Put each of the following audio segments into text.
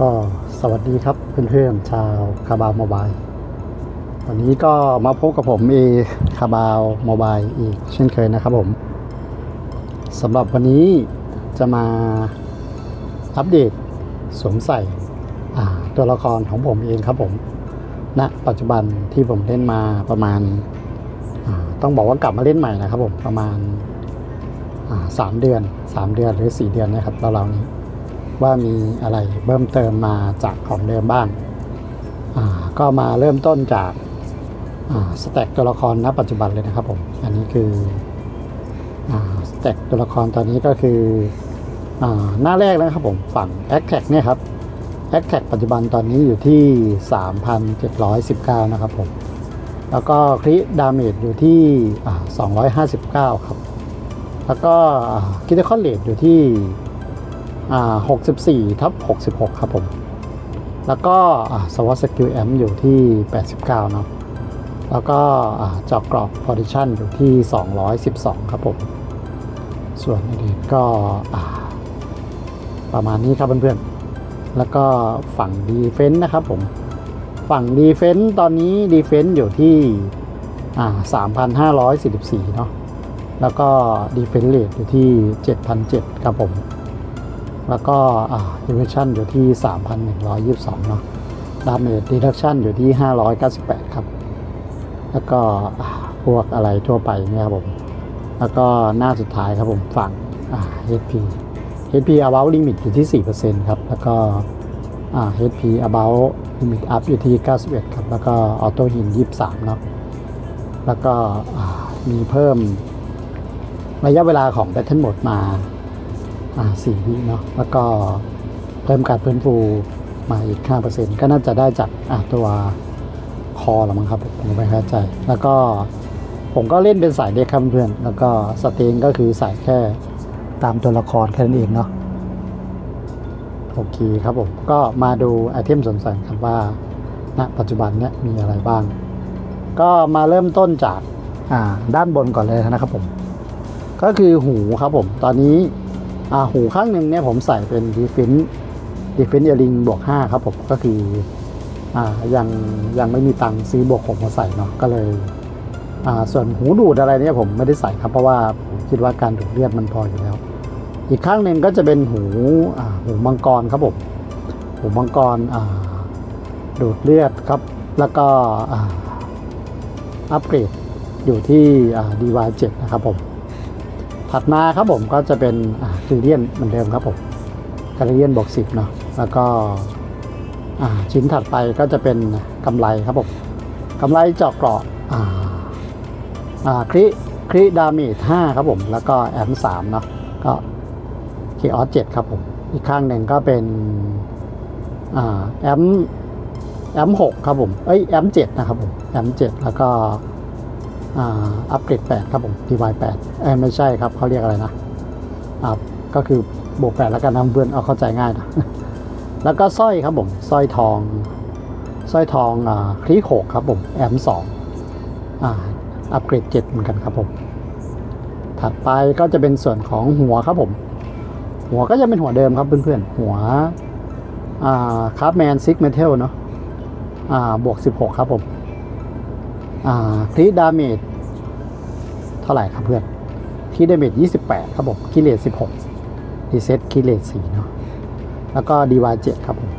ก็สวัสดีครับเพื่อนๆชาวคาบาวโมบายวันนี้ก็มาพบกับผมเอคาบาวโมบายอีกเช่นเคยนะครับผมสำหรับวันนี้จะมาอัปเดตสวมใส่ตัวละครของผมเองครับผมณปัจจุบันที่ผมเล่นมาประมาณ ต้องบอกว่ากลับมาเล่นใหม่นะครับผมประมาณสามเดือนสามเดือนหรือสี่เดือนนะครับเราๆนี้ ว่ามีอะไรเพิ่มเติมมาจากของเดิมบ้าง ก็มาเริ่มต้นจากาสแต็กตัวละครณปัจจุบันเลยนะครับผม อันนี้คืออสแต็กตัวละครตอนนี้ก็คืออหน้าแรกนะครับผมฝั่ง a c t a c เนี่ยครับ a c t a c ปัจจุบันตอนนี้อยู่ที่ 3,719 นะครับผม แล้วก็คริดาเมจอยู่ที่อ่า259 ครับ แล้วก็คิดคอนเลดอยู่ที่ 64ทับ66 ครับผม แล้วก็สวัสสกิลแอมอยู่ที่ 89 เนาะแล้วก็อ่าเจอกรอบพอดิชันอยู่ที่ 212 ครับผม ส่วนอื่นๆก็ประมาณนี้ครับเพื่อนๆ แล้วก็ฝั่งดีเฟนต์นะครับผม ฝั่งดีเฟนต์ตอนนี้ดีเฟนต์อยู่ที่3,544 เนาะแล้วก็ดีเฟน s ์เ t ทอยู่ที่7,007ครับผม แล้วก็อ่า evasion อยู่ที่ 3,122 เนาะ damage reduction อยู่ที่ 598 ครับ แล้วก็พวกอะไรทั่วไปเนี่ยครับผม แล้วก็หน้าสุดท้ายครับผมฝั่ง HP HP about limit อยู่ที่ 4%ครับ แล้วก็ HP about limit up อยู่ที่ 91 ครับ แล้วก็ auto hit 23 เนาะ แล้วก็มีเพิ่มระยะเวลาของ Battle Mode มา อ่าสี่วิเนาะแล้วก็เพิ่มการฟื้นฟูมาอีก 5%ก็น่าจะได้จากอ่าตัวคอหรือมั้งครับ ผมไม่เข้าใจ แล้วก็ผมก็เล่นเป็นสายเด็กครับเพื่อน แล้วก็สเตนก็คือใส่แค่ตามตัวละครแค่นั้นเองเนาะโอเคครับผม ก็มาดูไอเทมสนใส่ครับว่าณปัจจุบันเนี้ยมีอะไรบ้าง ก็มาเริ่มต้นจากอ่าด้านบนก่อนเลยนะครับผม ก็คือหูครับผม ตอนนี้ หูข้างหนึ่งเนี่ยผมใส่เป็นดีฟินดีฟินเอลิงบวก5ครับผมก็คืออ่ายังยังไม่มีตังค์ซื้อบวกผมมาใส่เนาะก็เลยอ่าส่วนหูดูดอะไรเนี่ยผมไม่ได้ใส่ครับเพราะว่าผมคิดว่าการดูดเลือดมันพออยู่แล้ว อีกข้างหนึ่งก็จะเป็นหูอ่าหูมังกรครับผมหูมังกรอ่าดูดเลือดครับ แล้วก็อัปเกรดอยู่ที่อ่า DY7 นะครับผม ถัดมาครับผมก็จะเป็นคิเลียนเหมือนเดิมครับผมคาริเลียนบวกสิบเนาะแล้วก็ชิ้นถัดไปก็จะเป็นกำไรครับผมกำไรเจาะเกราะอ่าอ่าคริคริดามจห้าครับผม แล้วก็แอมสามเนาะก็เคออสเจ็ดครับผม อีกข้างหนึ่งก็เป็นอ่าแอมแอมหกครับผม เอ้ยแอมเจ็ดนะครับผมแอมเจ็ดแล้วก็ อัปเกรด8ครับผม DY 8เอ้ไม่ใช่ครับเขาเรียกอะไรนะอ่าก็คือบวก 8 แล้วกันนะเพื่อนเอาเข้าใจง่ายนะแล้วก็สร้อยครับผมสร้อยทองสร้อยทองอคลีโขกครับผมแอมสองอัปเกรด7เหมือนกันครับผมถัดไปก็จะเป็นส่วนของหัวครับผม หัวก็จะเป็นหัวเดิมครับเพื่อนๆ หัวอ่าคาร์บแมนซิกเมทัลเนาะบวก 16 ครับผม คลีดาเมจเท่าไหร่ครับเพื่อนคลีดาเมจ28 ครับผมคิเลส16รีเซ็ตคิเลส4เนาะแล้วก็ดีวา7ครับผม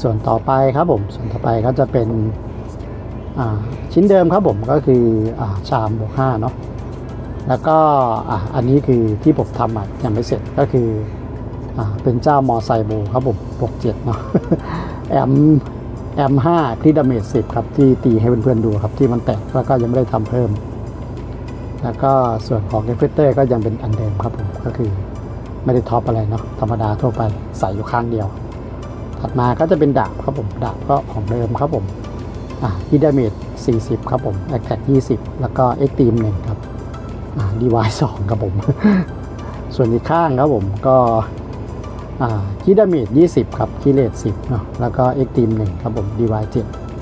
ส่วนต่อไปครับผม ส่วนต่อไปก็จะเป็นชิ้นเดิมครับผมก็คืออชามบวก5เนาะแล้วก็อันนี้คือที่ผมทำอะยังไม่เสร็จก็คืออเป็นเจ้ามอไซโบครับผมบวก7เนาะแอม แอม5คลีดาเมจ10ครับ ที่ตีให้เพื่อนๆดูครับ ที่มันแตกแล้วก็ยังไม่ได้ทำเพิ่ม แล้วก็ส่วนของเอฟเฟกเตอร์ก็ยังเป็นอันเดิมครับผมก็คือไม่ได้ท็อปอะไรเนาะธรรมดาทั่วไปใส่อยู่ข้างเดียว ถัดมาก็จะเป็นดาบครับผม ดาบก็ของเดิมครับผมอ่าที่ดาเมจ40 ครับผมแอคแท็ก20 แล้วก็เอ็กตีม1ครับอ่าดีวาย2ครับผม ส่วนอีกข้างครับผมก็ คีดาเมจ20 ครับคีเลต10เนาะแล้วก็เอ็กตีม1ครับผม DY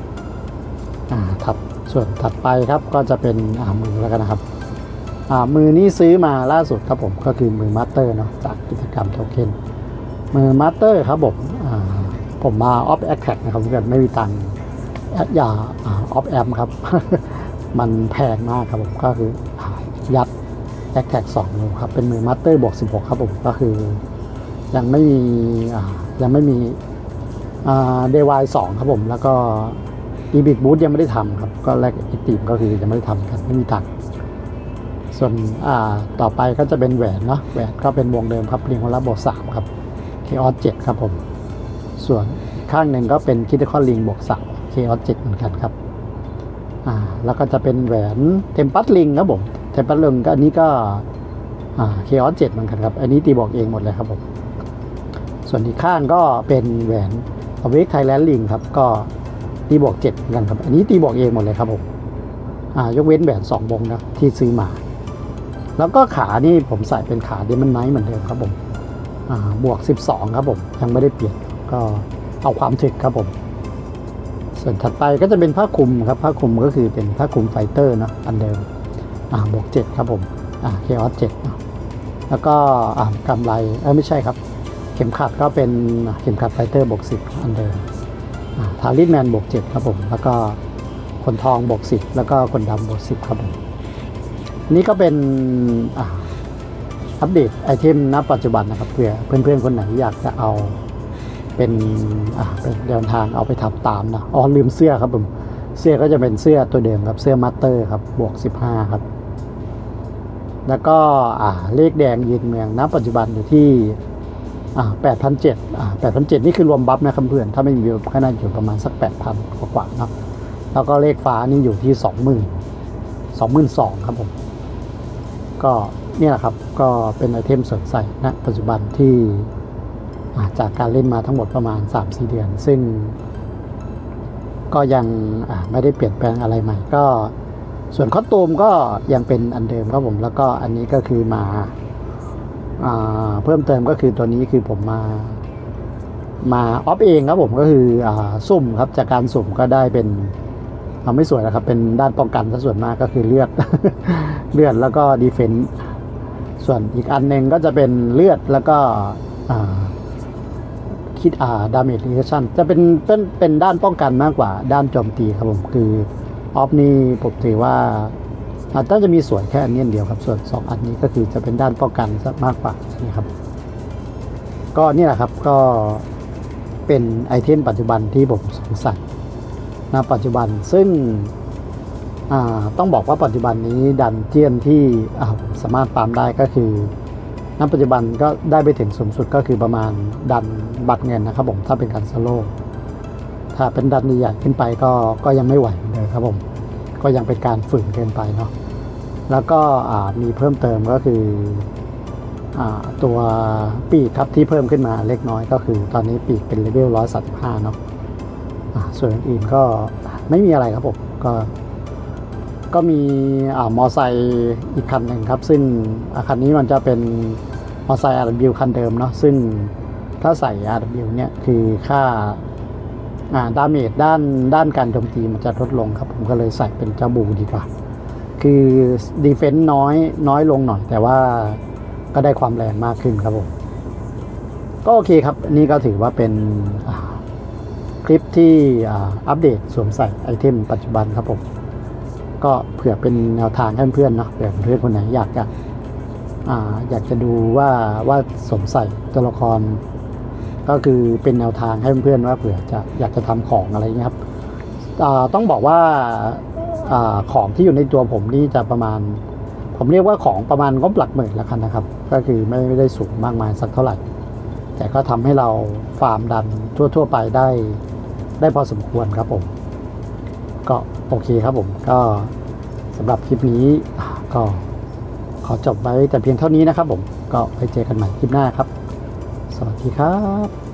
7อ่าถัดส่วนถัดไปครับก็จะเป็นมือแล้วกันนะครับมือนี้ซื้อมาล่าสุดครับผมก็คือมือมาสเตอร์เนาะจากกิจกรรมโทเค็นมือมาสเตอร์ครับผมผมมาออฟแอคแท็กนะครับเพื่อนไม่มีตังค์อย่าออฟแอมครับ มันแพงมากครับผมก็คืออ่ายัดแอคแท็กสองครับเป็นมือมาสเตอร์บวกสิบหกครับผมก็คือ ยังไม่มียังไม่มีเดวายสองครับผม แล้วก็อีบิ b บูธยังไม่ได้ทำครับ ก็แรกอีตีมก็คือยังไม่ได้ทำกันไม่มีตังส่วนต่อไปก็จะเป็นแหวนเนาะแหวนก็เป็นวงเดิมครับเรียงวันละบวกสามครับเคออสเจ็ดครับผม ส่วนข้างหนึ่งก็เป็นคิดคอลิงบวกสามเคออสเจ็ดเหมือนกันครับอ่าแล้วก็จะเป็นแหวนเทมปัสลิงครับผมเทมปัสลิงก็อันนี้ก็อ่าเคออสเจ็ดเหมือนกันครับ อันนี้ตีบอกเองหมดเลยครับผม ส่วนอีกข้างก็เป็นแหวนอเวกไทยแลนด์ลิงครับ ก็ตีบอกเจ็ดเหมือนกันครับ อันนี้ตีบอกเองหมดเลยครับผมอ่ายกเว้นแหวนสองวงนะที่ซื้อมา แล้วก็ขานี่ผมใส่เป็นขาเดมอนไนท์เหมือนเดิมครับผมอ่าบวก 12 ครับผม ยังไม่ได้เปลี่ยนก็เอาความถึกครับผม ส่วนถัดไปก็จะเป็นผ้าคลุมครับผ้าคลุมก็คือเป็นผ้าคลุมไฟเตอร์นะอันเดิมอ่าบวก 7 ครับผมอ่าเคออสเจ็ดแล้วก็อ่ากำไรเออไม่ใช่ครับ ข็มขัดก็เป็นเข็มขัดไฟเตอร์บวก10อันเดิมทาริสแมนบวก7ครับผม แล้วก็คนทองบวก10แล้วก็คนดำบวก10ครับผมนี่ก็เป็นอัปเดตไอเทมณปัจจุบันนะครับเผื่อเพื่อนๆคนไหนอยากจะเอาเป็นเป็นเดินทางเอาไปทำตามนะอ๋อลืมเสื้อครับผมเสื้อก็จะเป็นเสื้อตัวเดิมครับเสื้อมาสเตอร์ครับบวก 15 ครับ แล้วก็เลขแดงยืนเมืองณปัจจุบันอยู่ที่ อ่า8,700อ่า8,700นี่คือรวมบัฟนะครับเพื่อน ถ้าไม่มีบัฟก็น่าอยู่ประมาณสัก8,000กว่าๆเนาะแล้วก็เลขฟ้านี่อยู่ที่20,000 22,000ครับผม ก็นี่แหละครับ ก็เป็นไอเทมเสดใส่ณปัจจุบันที่าจากการเล่นมาทั้งหมดประมาณ 3-4 เดือน ซึ่ง ก็ยังไม่ได้เปลี่ยนแปลงอะไรใหม่ ก็ส่วนคอสตูมก็ยังเป็นอันเดิมครับผม แล้วก็อันนี้ก็คือมา เพิ่มเติมก็คือตัวนี้คือผมมามาออฟเองครับผมก็คืออสุ่มครับจากการสุ่มก็ได้เป็นเอาไม่สวยนะครับ เป็นด้านป้องกันซะส่วนมากก็คือเลือดเลือดแล้วก็ดีเฟนต์ส่วนอีกอันหนึ่งก็จะเป็นเลือดแล้วก็คิดอ่าดาเมจรีชั่นจะเป็นเป็นเป็นด้านป้องกันมากกว่าด้านโจมตีครับผมคือออฟนี่ผมถือว่า อาจจะมีส่วนแค่อันนี้เดียวครับ ส่วน 2 อันนี้ก็คือจะเป็นด้านป้องกันซะมากกว่านี่ครับ ก็นี่แหละครับก็เป็นไอเทมปัจจุบันที่ผมสงสัยณปัจจุบันซึ่งอ่าต้องบอกว่าปัจจุบันนี้ดันเจียนที่อ่าสามารถฟาร์มได้ก็คือณปัจจุบันก็ได้ไปถึงสูงสุดก็คือประมาณดันบัตรเงินนะครับผมถ้าเป็นการสโลว์ถ้าเป็นดันใหญ่ขึ้นไปก็ก็ยังไม่ไหวเหมือนเดิมครับผม ก็ยังเป็นการฝืนเกินไปเนาะแล้วก็มีเพิ่มเติมก็คืออตัวปีกครับที่เพิ่มขึ้นมาเล็กน้อยก็คือ ตอนนี้ปีกเป็นเลเวล135เนาะอ่าส่วนอื่นก็ไม่มีอะไรครับผมก็ก็มีอมอไซค์อีกคันหนึ่งครับ ซึ่งอาคันนี้มันจะเป็นมอไซค์ RW คันเดิมเนาะซึ่งถ้าใส่ RW เนี่ยคือค่า ดาเมจด้านด้านการโจมตีมันจะลดลงครับ ผมก็เลยใส่เป็นเจ้าบูดีกว่า คือดีเฟนต์น้อยน้อยลงหน่อย แต่ว่าก็ได้ความแรงมากขึ้นครับผมก็โอเคครับ นี่ก็ถือว่าเป็นคลิปที่อ่าอัปเดตสวมใส่ไอเทมปัจจุบันครับผม ก็เผื่อเป็นแนวทางให้เพื่อนๆเนาะเผื่อเพื่อนคนไหนอยากจะอ่าอยากจะดูว่าว่าสวมใส่ตัวละคร ก็คือเป็นแนวทางให้เพื่อนๆว่าเผื่อจะอยากจะทำของอะไรเงี้ยครับต้องบอกว่าอของที่อยู่ในตัวผมนี่จะประมาณ ผมเรียกว่าของประมาณงบหลักหมื่นแล้วกันนะครับ ก็คือไม่ไม่ได้สูงมากมายสักเท่าไหร่ แต่ก็ทำให้เราฟาร์มดันทั่ว ๆ ไปได้ได้พอสมควรครับผม ก็โอเคครับผมก็สำหรับคลิปนี้ก็ขอจบไว้แต่เพียงเท่านี้นะครับผมก็ไปเจอกันใหม่คลิปหน้าครับ สวัสดีครับ